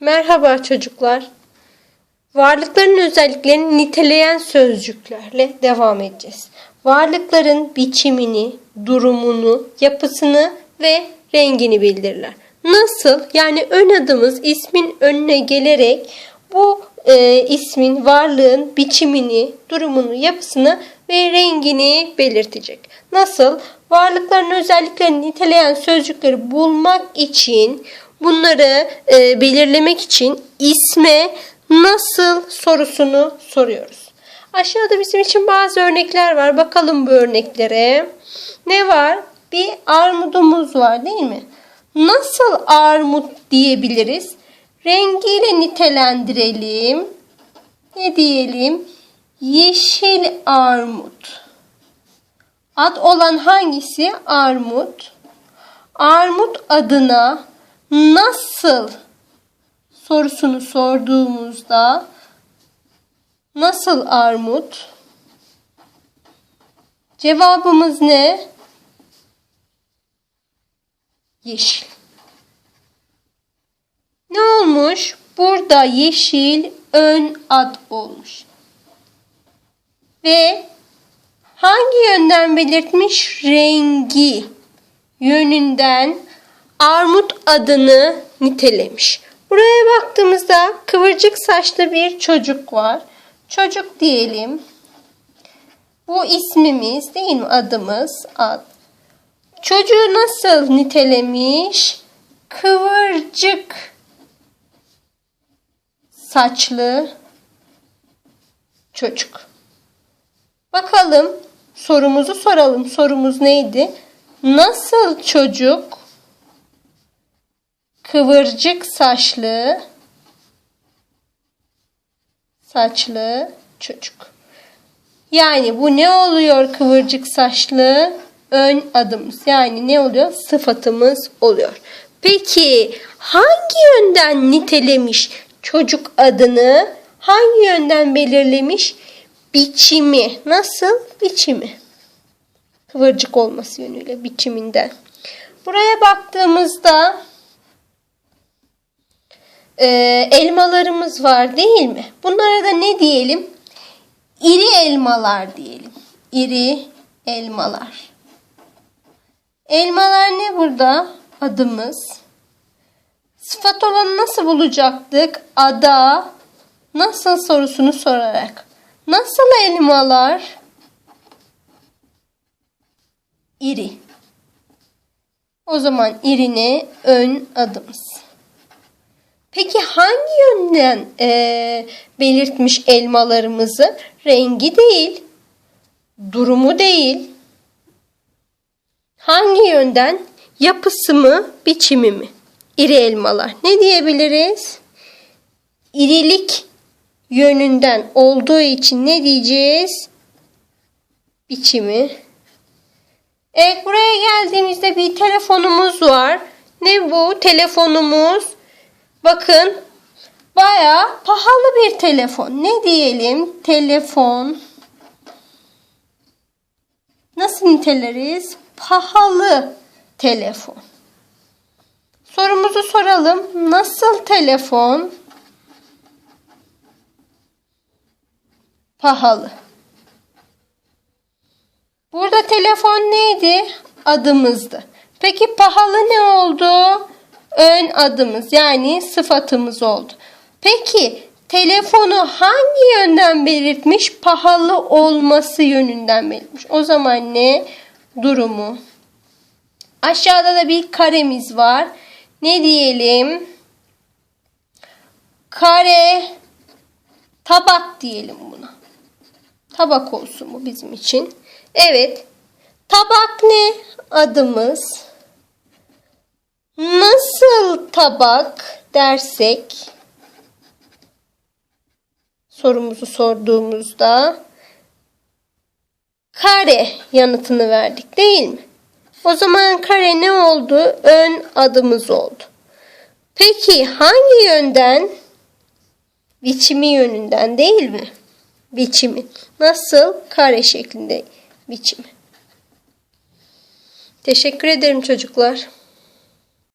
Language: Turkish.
Merhaba çocuklar. Varlıkların özelliklerini niteleyen sözcüklerle devam edeceğiz. Varlıkların biçimini, durumunu, yapısını ve rengini bildirirler. Nasıl? Yani ön adımız ismin önüne gelerek bu e, ismin, varlığın biçimini, durumunu, yapısını ve rengini belirtecek. Nasıl? Varlıkların özelliklerini niteleyen sözcükleri bulmak için bunları e, belirlemek için isme nasıl sorusunu soruyoruz. Aşağıda bizim için bazı örnekler var. Bakalım bu örneklere. Ne var? Bir armudumuz var değil mi? Nasıl armut diyebiliriz? Rengiyle nitelendirelim. Ne diyelim? Yeşil armut. Ad olan hangisi? Armut. Armut adına nasıl sorusunu sorduğumuzda nasıl armut? Cevabımız ne? Yeşil. Ne olmuş? Burada yeşil ön ad olmuş. Ve hangi yönden belirtmiş? Rengi yönünden armut adını nitelemiş. Buraya baktığımızda kıvırcık saçlı bir çocuk var. Çocuk diyelim. Bu ismimiz değil mi? Adımız ad. Çocuğu nasıl nitelemiş? Kıvırcık saçlı çocuk. Bakalım sorumuzu soralım. Sorumuz neydi? Nasıl çocuk kıvırcık saçlı saçlı çocuk. Yani bu ne oluyor kıvırcık saçlı? Ön adımız. Yani ne oluyor? Sıfatımız oluyor. Peki hangi yönden nitelemiş çocuk adını? Hangi yönden belirlemiş? Biçimi. Nasıl? Biçimi. Kıvırcık olması yönüyle biçiminden. Buraya baktığımızda e, elmalarımız var değil mi? Bunlara da ne diyelim? İri elmalar diyelim. İri elmalar. Elmalar ne burada? Adımız. Sıfat olanı nasıl bulacaktık? Ada nasıl sorusunu sorarak. Nasıl elmalar? İri. O zaman irine ön adımız. Peki hangi yönden e, belirtmiş elmalarımızı? Rengi değil, durumu değil. Hangi yönden? Yapısı mı, biçimi mi? İri elmalar. Ne diyebiliriz? İrilik yönünden olduğu için ne diyeceğiz? Biçimi. Evet buraya geldiğimizde bir telefonumuz var. Ne bu? Telefonumuz bakın baya pahalı bir telefon. Ne diyelim? Telefon. Nasıl niteleriz? Pahalı telefon. Sorumuzu soralım. Nasıl telefon? Pahalı. Burada telefon neydi? Adımızdı. Peki pahalı ne oldu? Ön adımız yani sıfatımız oldu. Peki telefonu hangi yönden belirtmiş? Pahalı olması yönünden belirtmiş. O zaman ne? Durumu. Aşağıda da bir karemiz var. Ne diyelim? Kare tabak diyelim buna. Tabak olsun bu bizim için. Evet. Tabak ne? Adımız. Nasıl tabak dersek sorumuzu sorduğumuzda kare yanıtını verdik değil mi? O zaman kare ne oldu? Ön adımız oldu. Peki hangi yönden? Biçimi yönünden değil mi? Biçimi. Nasıl? Kare şeklinde biçimi. Teşekkür ederim çocuklar.